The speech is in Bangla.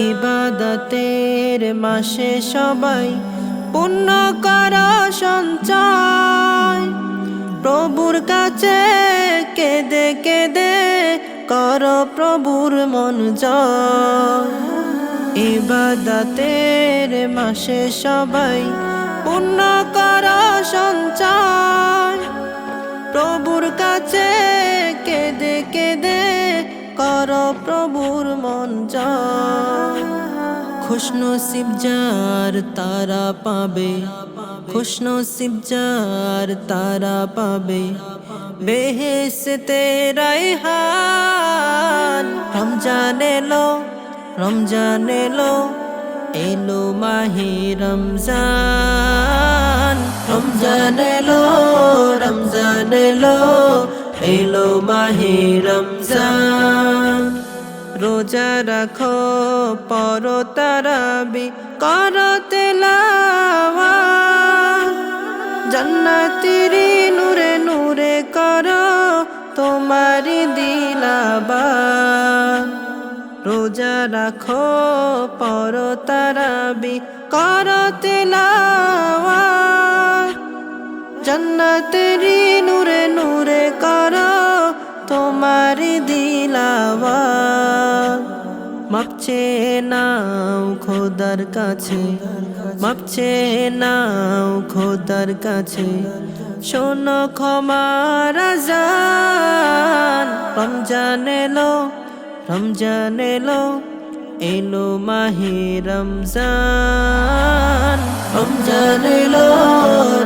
ইবাদতের মাসে সবাই পুণ্য কর সঞ্চয়। প্রভুর কাছে কেঁদে কেঁদে কর প্রভুর মন জয়। ইবাদতের মাসে সবাই পুণ্য কর সঞ্চয়। প্রভুর কাছে কেঁদে কেঁদে কর প্রভুর মন খুশনসিব যার তারা পাবে। খুশনসিব যার তারা পাবে। বেহেসতে রায়হান রমজান এলো রমজান এলো এলো মাহে রমজান। রমজান এলো রমজান এলো এলো মাহে রমজান। রোজা রাখো, পর তারাবি, কর তেলাওয়া জান্নাতিরি নূরে নূরে কর তোমারি দিলাবা রোজা রাখো, পর তারাবি, কর তেলাওয়া জান্নাতেরি নূরে নূরে কর তোমারি মাপছে নাও খোদার কাছে মাপছে নাও খোদার কাছে। শোনো ক্ষমার জান রমজান এলো রমজান এলো এলো মাহে রমজান। রমজান এলো।